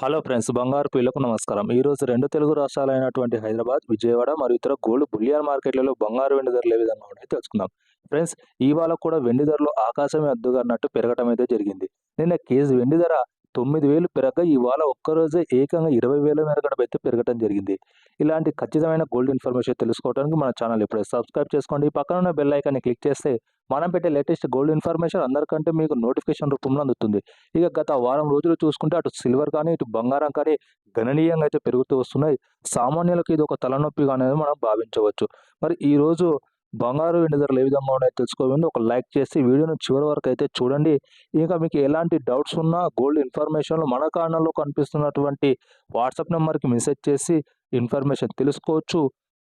Hello friends బంగారు పిల్లకు నమస్కారం. ఈ రోజు రెండు తెలుగు రాష్ట్రాలైనటువంటి హైదరాబాద్ విజయవాడ మరియు ఇతర గోల్డ్ బులియన్ మార్కెట్లలో బంగారు వెండి ధరలు ఏ విధంగా ఉన్నాయో తెలుసుకుందాం. ఫ్రెండ్స్ ఇవాళ కూడా వెండి ధరలు ఆకాశమే అద్దుగా అన్నట్టు పెరగటం అయితే జరిగింది. నిన్న కేజీ వెండి ధర తొమ్మిది వేలు పెరగ ఇవాళ ఒక్కరోజే ఏకంగా ఇరవై వేల మేరకడ అయితే పెరగడం జరిగింది. ఇలాంటి ఖచ్చితమైన గోల్డ్ ఇన్ఫర్మేషన్ తెలుసుకోవడానికి మన ఛానల్ ఇప్పుడే సబ్స్క్రైబ్ చేసుకోండి. ఈ పక్కన ఉన్న బెల్ ఐకాన్ని క్లిక్ చేస్తే మనం పెట్టే లేటెస్ట్ గోల్డ్ ఇన్ఫర్మేషన్ అందరికంటే మీకు నోటిఫికేషన్ రూపంలో అందుతుంది. ఇక గత వారం రోజులు చూసుకుంటే అటు సిల్వర్ కానీ ఇటు బంగారం కానీ గణనీయంగా అయితే పెరుగుతూ వస్తున్నాయి. సామాన్యులకు ఇది ఒక తలనొప్పిగా అనేది మనం భావించవచ్చు. మరి ఈరోజు బంగారు వెండి ధరలు ఏ విధంగా ఉన్నాయో తెలుసుకోవాలి ఒక లైక్ చేసి వీడియోను చివరి వరకు అయితే చూడండి. ఇంకా మీకు ఎలాంటి డౌట్స్ ఉన్నా గోల్డ్ ఇన్ఫర్మేషన్లు మన కారణంలో కనిపిస్తున్నటువంటి వాట్సాప్ నెంబర్కి మెసేజ్ చేసి ఇన్ఫర్మేషన్ తెలుసుకోవచ్చు.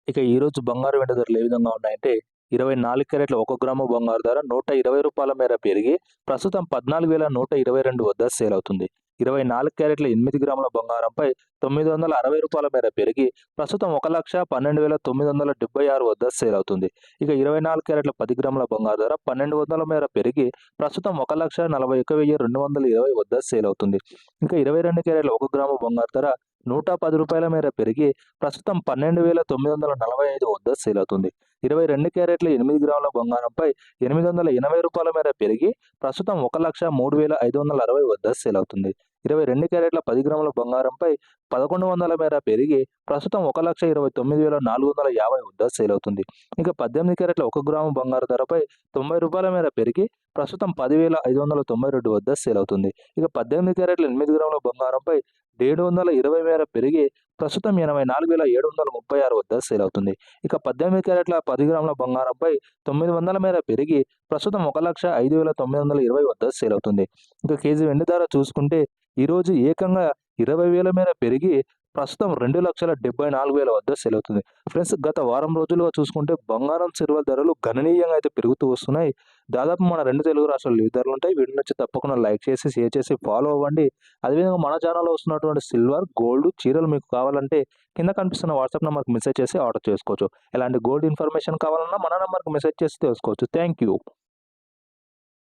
ఇక ఈరోజు బంగారు వెండి ధరలు ఏ విధంగా ఉన్నాయంటే ఇరవై నాలుగు క్యారెట్ల ఒక గ్రాము బంగారు ధర నూట ఇరవై రూపాయల మేర పెరిగి ప్రస్తుతం పద్నాలుగు వేల నూట ఇరవై రెండు వద్ద సేల్ అవుతుంది. ఇరవై నాలుగు క్యారెట్ల ఎనిమిది గ్రాముల బంగారంపై తొమ్మిది వందల అరవై రూపాయల మేర పెరిగి ప్రస్తుతం ఒక లక్ష పన్నెండు వేల తొమ్మిది వందల డెబ్బై ఆరు వద్ద సేల్ అవుతుంది. ఇక ఇరవై నాలుగు క్యారెట్ల పది గ్రాముల బంగారు ధర పన్నెండు వందల మేర పెరిగి ప్రస్తుతం ఒక లక్ష నలభై ఒక వెయ్యి రెండు వందల ఇరవై వద్ద సేల్ అవుతుంది. ఇంకా ఇరవై రెండు క్యారెట్ల ఒక గ్రాము బంగారు ధర నూట పది రూపాయల మేర పెరిగి ప్రస్తుతం పన్నెండు వేల తొమ్మిది వందల నలభై ఐదు వద్ద సేల్ అవుతుంది ఇరవై రెండు క్యారెట్ల ఎనిమిది గ్రాముల బంగారంపై ఎనిమిది వందల ఎనభై రూపాయల మేర పెరిగి ప్రస్తుతం ఒక లక్ష మూడు వేల ఐదు వందల అరవై వద్ద సేల్ అవుతుంది ఇరవై రెండు క్యారెట్ల పది గ్రాముల బంగారంపై పదకొండు వందల మేర పెరిగి ప్రస్తుతం ఒక లక్ష ఇరవై తొమ్మిది వేల నాలుగు వందల యాభై వద్ద సేల్ అవుతుంది ఇక పద్దెనిమిది క్యారెట్ల ఒక గ్రాము బంగారు ధరపై తొంభై రూపాయల మేర పెరిగి ప్రస్తుతం పదివేల ఐదు వందల తొంభై రెండు వద్ద సేల్ అవుతుంది ఇక పద్దెనిమిది క్యారెట్ల ఎనిమిది గ్రాముల బంగారంపై ఏడు వందల ఇరవై వేల పెరిగి ప్రస్తుతం ఎనభై నాలుగు వేల ఏడు వందల ముప్పై ఆరు వద్ద సేల్ అవుతుంది ఇక పద్దెనిమిది క్యారెట్ల పది గ్రాముల బంగారంపై తొమ్మిది వందల మేర పెరిగి ప్రస్తుతం ఒక లక్ష ఐదు వేల తొమ్మిది వందల ఇరవై వద్ద సేల్ అవుతుంది ఇక కేజీ వెండి ధర చూసుకుంటే ఈరోజు ఏకంగా ఇరవై వేల మేర పెరిగి ప్రస్తుతం రెండు లక్షల డెబ్బై నాలుగు వేల వద్ద సేల్ అవుతుంది ఫ్రెండ్స్ గత వారం రోజులుగా చూసుకుంటే బంగారం సిల్వర్ ధరలు గణనీయంగా అయితే పెరుగుతూ వస్తున్నాయి. దాదాపు మన రెండు తెలుగు రాష్ట్రాలు ఈ ఉంటాయి. వీటి నుంచి తప్పకుండా లైక్ చేసి షేర్ చేసి ఫాలో అవ్వండి. అదేవిధంగా మన ఛానల్లో వస్తున్నటువంటి సిల్వర్ గోల్డ్ చీరలు మీకు కావాలంటే కింద కనిపిస్తున్న వాట్సాప్ నెంబర్కి మెసేజ్ చేసి ఆర్డర్ చేసుకోవచ్చు. ఎలాంటి గోల్డ్ ఇన్ఫర్మేషన్ కావాలన్నా మన నెంబర్కి మెసేజ్ చేసి తెలుసుకోవచ్చు. Thank you